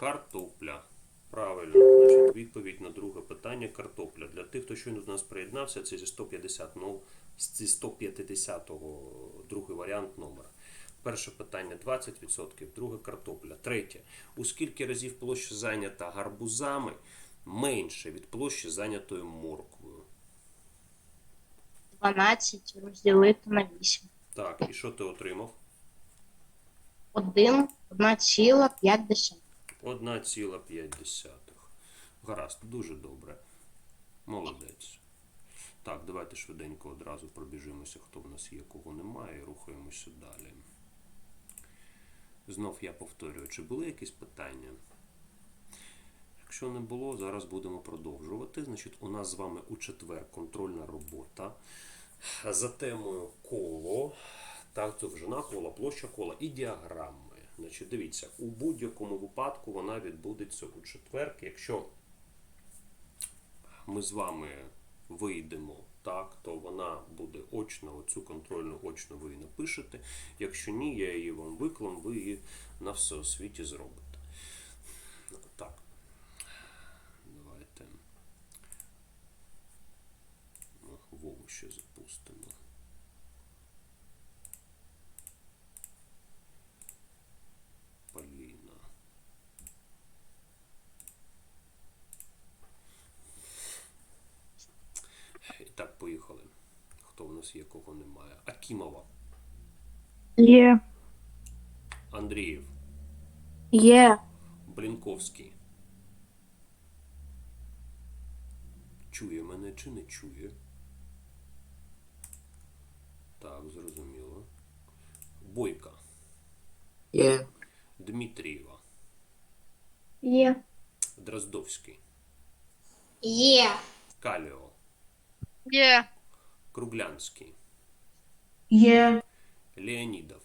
Картопля. Правильно, значить, відповідь на друге питання картопля. Для тих, хто щойно до нас приєднався, це зі 150, ну, зі 150-го другий варіант номера. Перше питання 20%, друге картопля. Третє. У скільки разів площа зайнята гарбузами менше від площі зайнятої морквою? 12 розділити на 8. Так, і що ти отримав? 1, 1,5. 1,5. Гаразд, дуже добре. Молодець. Так, давайте швиденько одразу пробіжимося, хто в нас є, кого немає, і рухаємося далі. Знов я повторюю, чи були якісь питання? Якщо не було, зараз будемо продовжувати. Значить, у нас з вами у четвер контрольна робота за темою коло. Так, довжина кола, площа кола і діаграми. Значить, дивіться, у будь-якому випадку вона відбудеться у четвер, якщо ми з вами вийдемо так, то вона буде очна, оцю контрольну очно ви її напишете. Якщо ні, я її вам виклам, ви її на всеосвіті зробите. Так. Давайте. Вову ще запустимо. Поліна. І так, поїхали. Кого немає? Акімова, Є. Андрієв, Є. Блінковський. Чує мене чи не чує? Так, зрозуміло. Бойка, Є. Дмитрієва, Є. Дроздовський, Є. Каліо, Є. Круглянський, Є. Леонідов,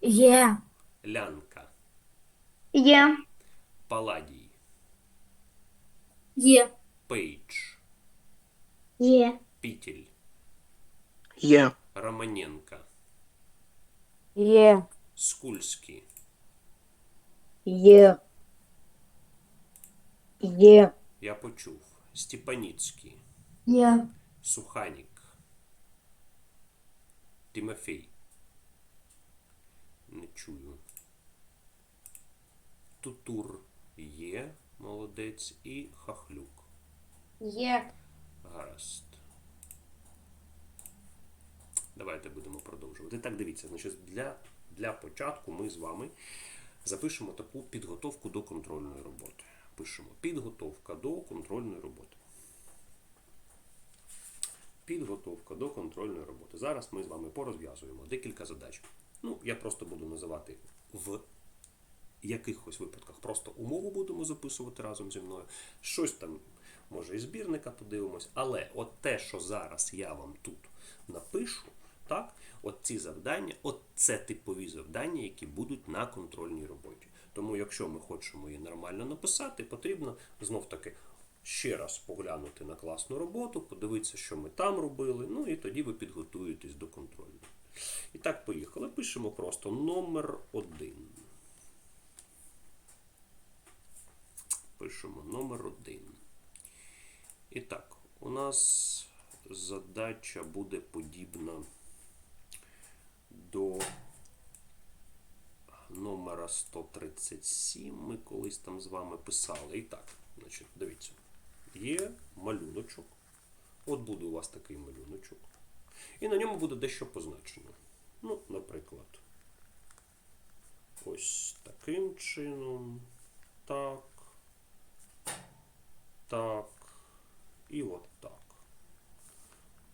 Є. Лянка, Є. Паладій, Є. Пейдж, Є. Пітель, Є. Романенко, Є. Скульський, Є. Є. я почув, Степаніцький, Є. Суханік, Тимофій. Не чую. Тутур є, молодець, і Хахлюк. Є. Гаразд. Давайте будемо продовжувати. Так, дивіться, значить, для, для початку ми з вами запишемо таку підготовку до контрольної роботи. Пишемо підготовка до контрольної роботи. Підготовка до контрольної роботи. Зараз ми з вами порозв'язуємо декілька задач. Ну, я просто буду називати в якихось випадках просто умову будемо записувати разом зі мною. Щось там, може, із збірника подивимось, але от те, що зараз я вам тут напишу, так, от ці завдання, от це типові завдання, які будуть на контрольній роботі. Тому, якщо ми хочемо її нормально написати, потрібно знов таки ще раз поглянути на класну роботу, подивитися, що ми там робили, ну і тоді ви підготуєтесь до контрольної. І так, поїхали. Пишемо просто номер один. Пишемо номер один. І так, у нас задача буде подібна до номера 137. Ми колись там з вами писали. І так, значить, дивіться, є малюночок. От буде у вас такий малюночок. І на ньому буде дещо позначено. Ну, наприклад, ось таким чином. Так. Так. І от так.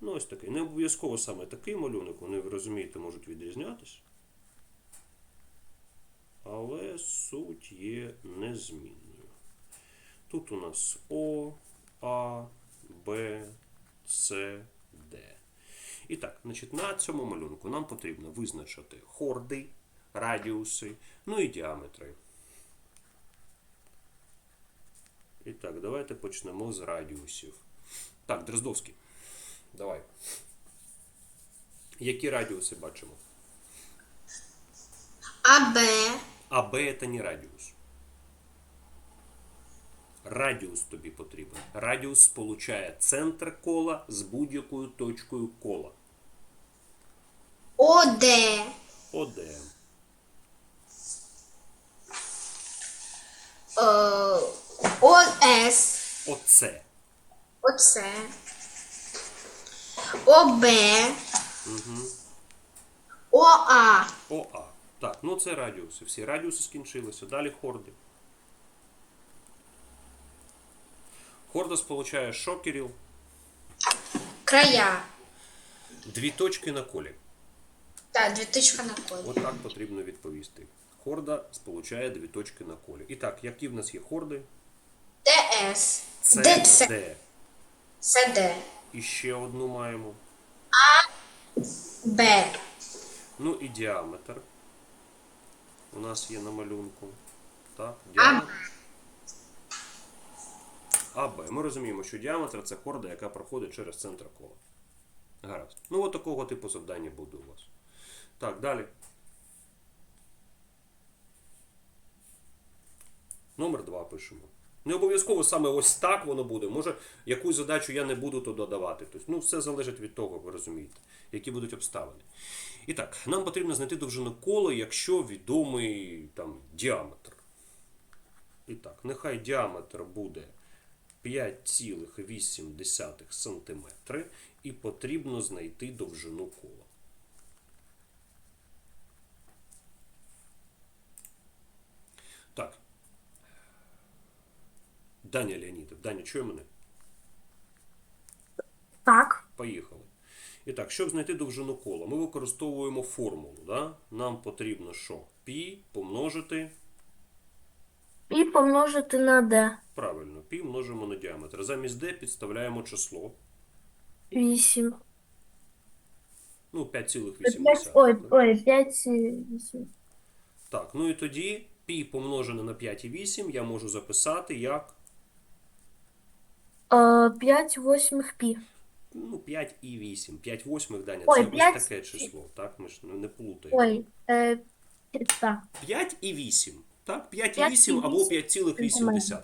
Ну, ось такий. Не обов'язково саме такий малюнок, вони, ви розумієте, можуть відрізнятися. Але суть є незмінною. Тут у нас О, А, Б, С, Д. І так, значить, на цьому малюнку нам потрібно визначити хорди, радіуси, ну і діаметри. І так, давайте почнемо з радіусів. Так, Дроздовський. Давай. Які радіуси бачимо? АБ. АБ это не радиус. Радіус тобі потрібен. Радіус сполучає центр кола з будь-якою точкою кола. ОД. ОД. Е, ОС. Оце. Оце. ОБ. ОА. ОА. Так, ну це радіуси. Всі радіуси скінчилися. Далі хорди. Хорда сполучає що, Кирил? Края. Дві точки на колі. Так, дві точки на колі. Отак потрібно відповісти. Хорда сполучає дві точки на колі. І так, які в нас є хорди? ДС. ДЦ. Д. СД. І ще одну маємо. Б. Ну і діаметр. У нас є на малюнку. Так, діаметр. АБ. Ми розуміємо, що діаметр це хорда, яка проходить через центр кола. Гаразд. Ну, от такого типу завдання буде у вас. Так, далі. Номер 2 пишемо. Не обов'язково саме ось так воно буде. Може, якусь задачу я не буду то додавати. Тобто, ну, все залежить від того, ви розумієте, які будуть обставини. І так, нам потрібно знайти довжину кола, якщо відомий там діаметр. І так, нехай діаметр буде 5,8 см і потрібно знайти довжину кола. Так. Даня Леонідов. Даня, чує мене? Так. Поїхали. І так, щоб знайти довжину кола, ми використовуємо формулу. Да? Нам потрібно що? Пі помножити. І помножити на D. Правильно, пі множимо на діаметр. Замість d підставляємо число. 8. Ну, 5, 5,8. ой, ой, 5, 8. Так, ну і тоді пі помножене на 5,8 я можу записати як 5 восьмих пі. ну, 5,8. 5 восьмих, Даня, Ой, це п'ять- ось таке число. Так, ми ж не плутаємо. Ой, е, так. 5 і 8. Так, 5 і 5 і 8 або 5,8.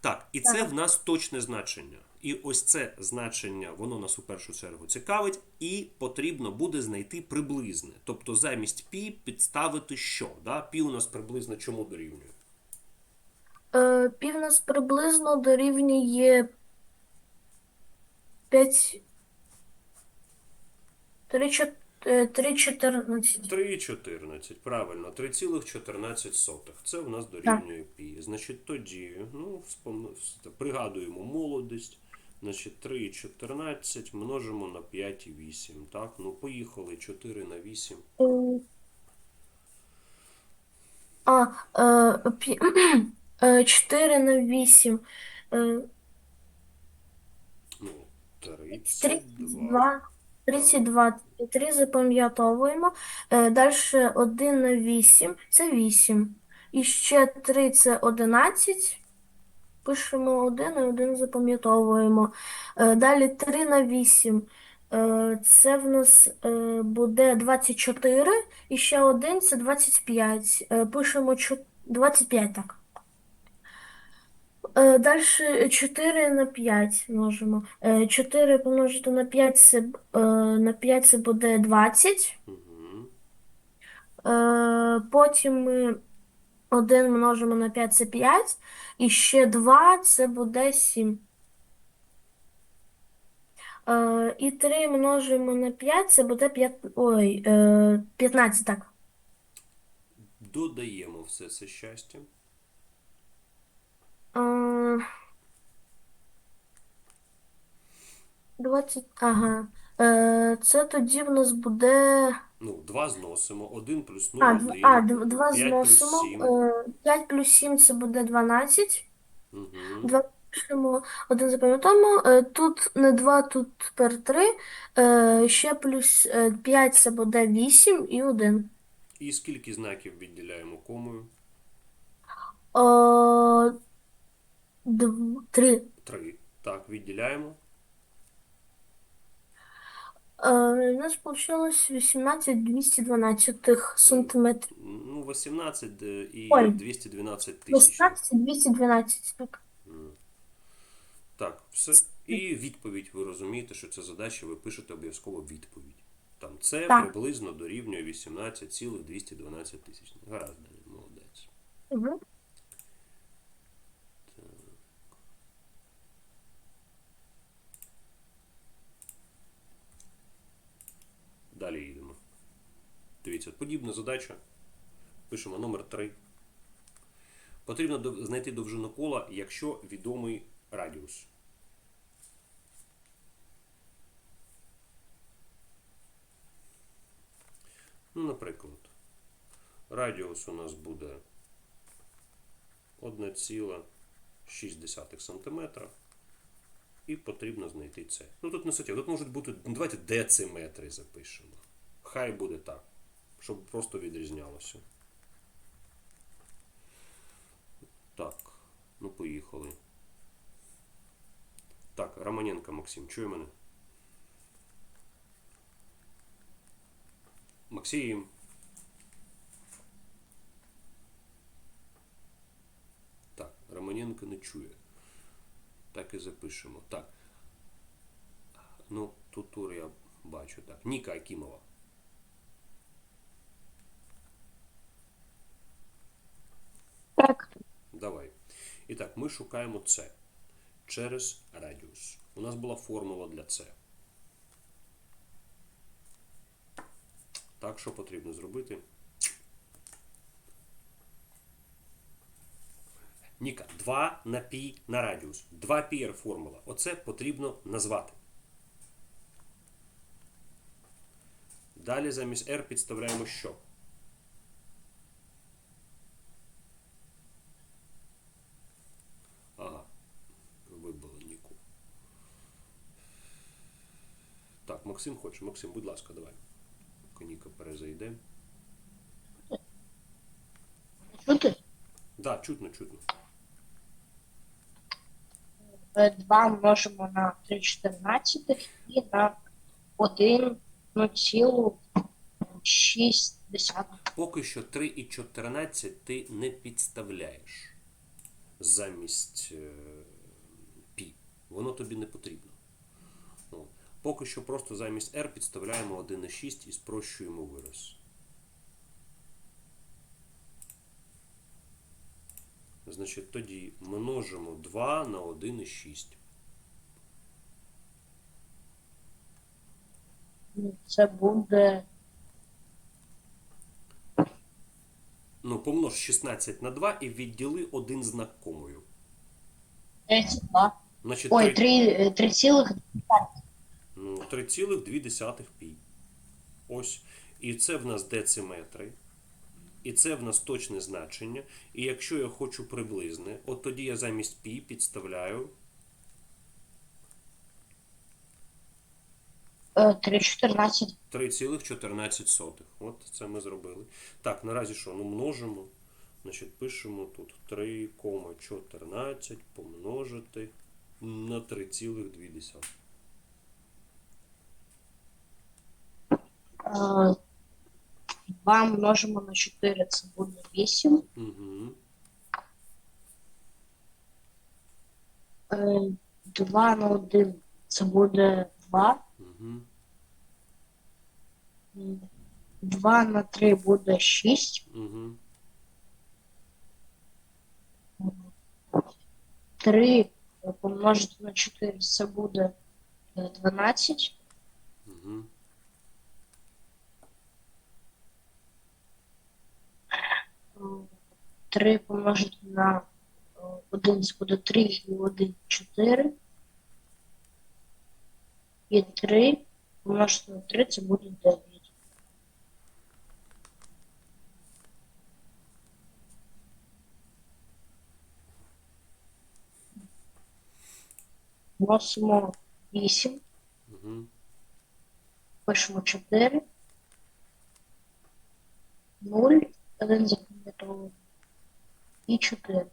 Так, і це в нас точне значення. І ось це значення, воно нас у першу чергу цікавить, і потрібно буде знайти приблизне. Тобто замість пі підставити що? Да? Пі у нас приблизно чому дорівнює? Е, пі в нас приблизно дорівнює 5, 3, 14. 3,14. Правильно, 3,14. Це в нас дорівнює пі. Значить, тоді, ну, пригадуємо молодість. Значить, 3,14 множимо на 5,8. Так, ну поїхали 4 на 8. Е, А, е, е, 4 на 8. Е, Ну, 32. 32. 32. 3 запам'ятовуємо. Е, Далі 1 на 8 це 8. І ще 3 це 11. Пишемо 1 і 1 запам'ятовуємо. Е, Далі 3 на 8. Е, Це в нас буде 24. І ще 1 це 25. Е, Пишемо 25, так. Е, Далі 4 на 5 множимо. Е, 4 помножити на 5 це, б- е, на 5 це буде 20. Угу. Е, Потім ми 1 множимо на 5 це 5. І ще 2 це буде 7. Е, І 3 множимо на 5 це буде 5, ой, е, 15, так. Додаємо все це щастя. Е, 20, ага. Е, Це тоді в нас буде... Ну, 2 зносимо. 1 плюс 0 А, дв- один. а, дв- два 5 плюс зносимо. 7. Е, 5 плюс 7 це буде 12. Угу. 2 пишемо, 1 запам'ятаємо. Е, Тут не 2, тут тепер 3. Е, Ще плюс 5 це буде 8 і 1. І скільки знаків відділяємо комою? 3. 3. Так, відділяємо. Е, У нас вийшло 18 212 сантиметрів. Ну, 18 е, і Ой. 212 тисяч. 18 212, так. Мгм. Так, все. І відповідь ви розумієте, що це задача, ви пишете обов'язково відповідь. Там це Так. приблизно дорівнює 18,212 тисяч. Гаразд, Даня, молодець. Угу. Далі їдемо. Дивіться, подібна задача. Пишемо номер 3. Потрібно знайти довжину кола, якщо відомий радіус. Ну, наприклад, радіус у нас буде 1,6 см. І потрібно знайти це. Ну тут не суттєво. Тут можуть бути, ну, давайте дециметри запишемо. Хай буде так, щоб просто відрізнялося. Так, ну поїхали. Так, Романенко Максим, чує мене? Максим. Так, Романенко не чує. Так і запишемо. Так. Ну, тут тур я бачу. Так. Ніка Акімова. Давай. І так, ми шукаємо це через радіус. У нас була формула для це. Так, що потрібно зробити? Ніка, 2 на пі на радіус. 2 пі є формула. Оце потрібно назвати. Далі замість R підставляємо що? Ага. Вибили Ніку. Так, Максим хоче. Максим, будь ласка, давай. Поки Ніка перезайде. Чути? Да, чутно, чутно. 2 множимо на 3 14 і на 1 ну, цілу 6 десятих. Поки що 3 і 14 ти не підставляєш замість е, пі. Воно тобі не потрібно. Поки що просто замість R підставляємо 1,6 і спрощуємо вираз. Значить, тоді множимо 2 на 1,6. Це буде. Ну, помнож 16 на 2 і відділи один знак комою. 32. Значить, Ой, 3,2. 3,2 пі. Ось. І це в нас дециметри. І це в нас точне значення. І якщо я хочу приблизне, от тоді я замість пі підставляю 3 14. 3,14. От це ми зробили. Так, наразі що? Ну, множимо. Значить, пишемо тут 3,14 помножити на 3,2. 2 множимо на 4, це буде 8. Угу. 2 на 1 це буде 2. Угу. 2 на 3 буде 6. Угу. 3 помножити на 4 це буде е, 12. Угу. М, 3 помножити на 1 це буде 3 і 1 4. І 3 помножити на 3 це буде 9. Вносимо 8, Угу. пишемо 4. 0, 1 запам'ятовуємо. І 4.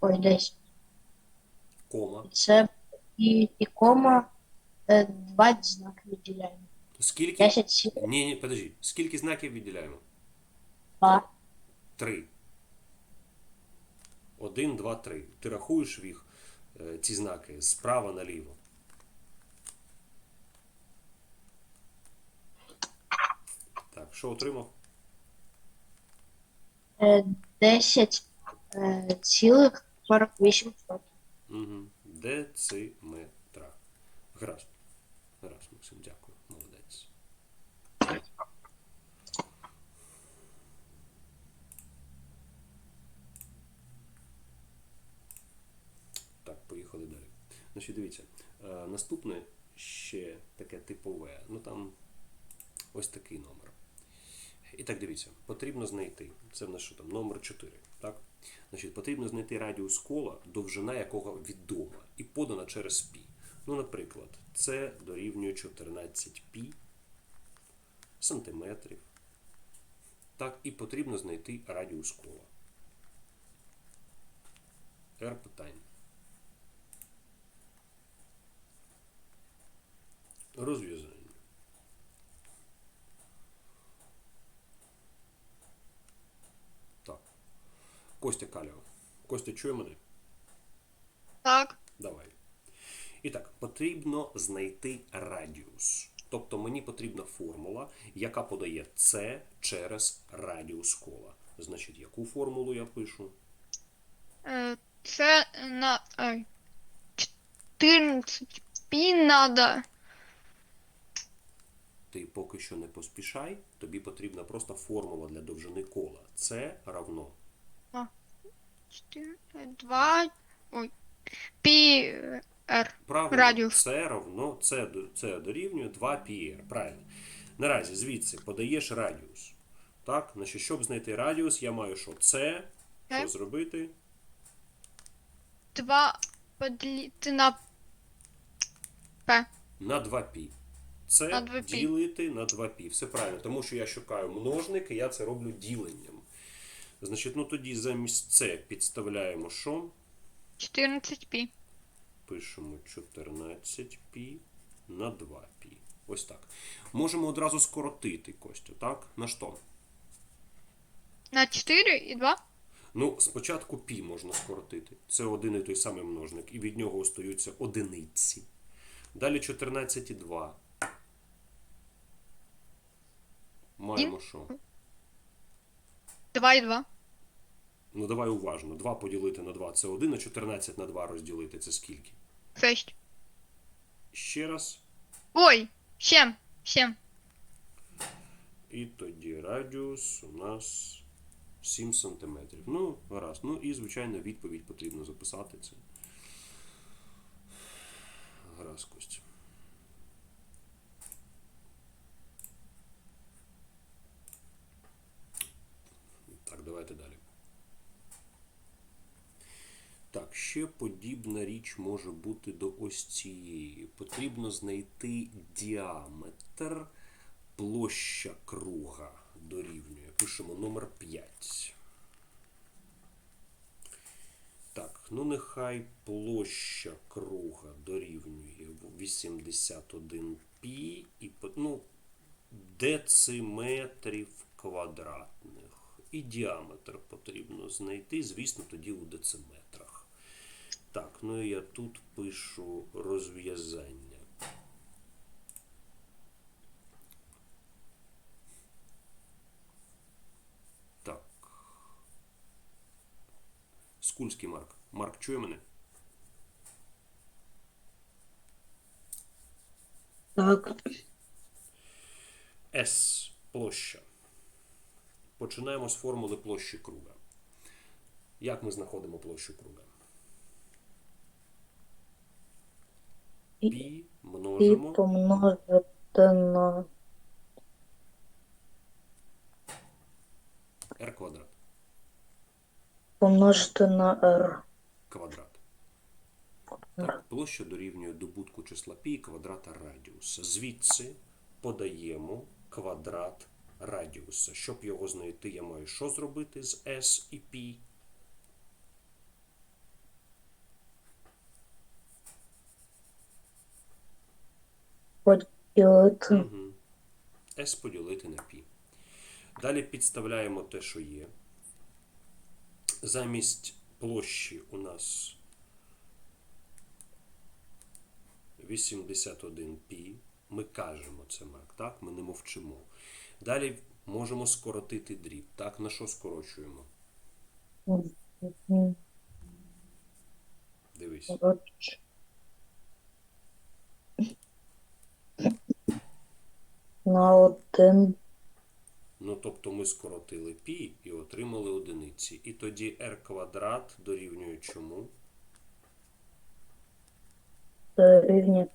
Ой, 10. Кома. Це і, і кома, е, два знаки відділяємо. Скільки? 10 сім, Ні, ні, подожди. Скільки знаків відділяємо? 2. Три. Один, два, три. Ти рахуєш їх. е, ці знаки справа наліво. Так, що отримав? Е, 10 е, цілих 48 сотих. Угу. Дециметра. Гаразд. Гаразд, Максим, дякую. Молодець. Так, поїхали далі. Значить, дивіться, е, наступне ще таке типове. Ну там ось такий номер. І так дивіться, потрібно знайти. Це в нас що там, номер 4. Так? Значить, потрібно знайти радіус кола, довжина якого відома, і подана через π. Ну, наприклад, це дорівнює 14 π сантиметрів. Так, і потрібно знайти радіус кола. R питання. Розв'язання. Так. Костя Калєва. Костя, чує мене? Так. Давай. І так, потрібно знайти радіус. Тобто мені потрібна формула, яка подає це через радіус кола. Значить, яку формулу я пишу? Е, Це на 14 пі надо. Ти поки що не поспішай, тобі потрібна просто формула для довжини кола. Це равно 2. Ой. Пі Р. Правильно, Радіус. це равно, це, до- це дорівнює 2 πr. Правильно. Наразі звідси подаєш радіус. Так, значить, щоб знайти радіус, я маю що? Це, що Так. зробити? 2 поділити на П. На 2π. Це На 2π. ділити на 2π. Все правильно, тому що я шукаю множник, і я це роблю діленням. Значить, ну тоді замість це підставляємо що? 14 пі. Пишемо 14π на 2π. Ось так. Можемо одразу скоротити Костю, так? На що? На 4 і 2. Ну, спочатку пі можна скоротити. Це один і той самий множник, і від нього остаються одиниці. Далі 14,2. Маємо що? 2 і 2. Ну давай уважно. 2 поділити на 2 це 1, а 14 на 2 розділити це скільки? 6. Ще раз. Ой, 7. 7. І тоді радіус у нас 7 см. Ну, гаразд. Ну і, звичайно, відповідь потрібно записати це. Гаразд, Костя. Так, давайте далі. Так, ще подібна річ може бути до ось цієї. Потрібно знайти діаметр площа круга дорівнює. Пишемо номер 5. Так, ну нехай площа круга дорівнює 81 пі і ну, дециметрів квадратних. І діаметр потрібно знайти, звісно, тоді у дециметрах. Так, ну і я тут пишу розв'язання. Так. Скульський Марк. Марк чує мене? Так. S площа. Починаємо з формули площі круга. Як ми знаходимо площу круга? Пі множимо помножити на r квадрат. помножити на r. Квадрат. Так, площа дорівнює добутку числа π і квадрата радіуса. Звідси подаємо квадрат радіуса. Щоб його знайти, я маю що зробити з S і π? Поділити Угу. S поділити на π. Далі підставляємо те, що є. Замість площі у нас 81 пі. Ми кажемо це, Марк, так? Ми не мовчимо. Далі можемо скоротити дріб. Так, на що скорочуємо? Дивись. На один Ну, тобто ми скоротили пі і отримали одиниці. І тоді r квадрат дорівнює чому? дорівнює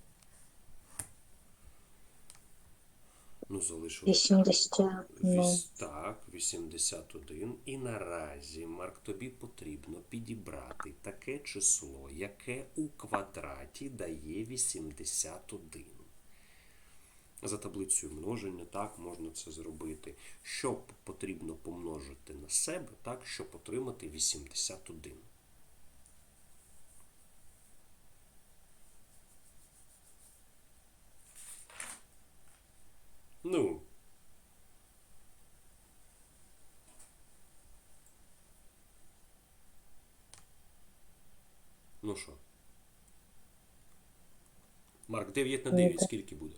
Ну, залишилось. 80. Ну, Віс- Так, 81. І наразі, Марк, тобі потрібно підібрати таке число, яке у квадраті дає 81. За таблицею множення, так, можна це зробити. Що потрібно помножити на себе, так, щоб отримати 81. Ну, Ну що? Марк, 9 на 9 скільки буде?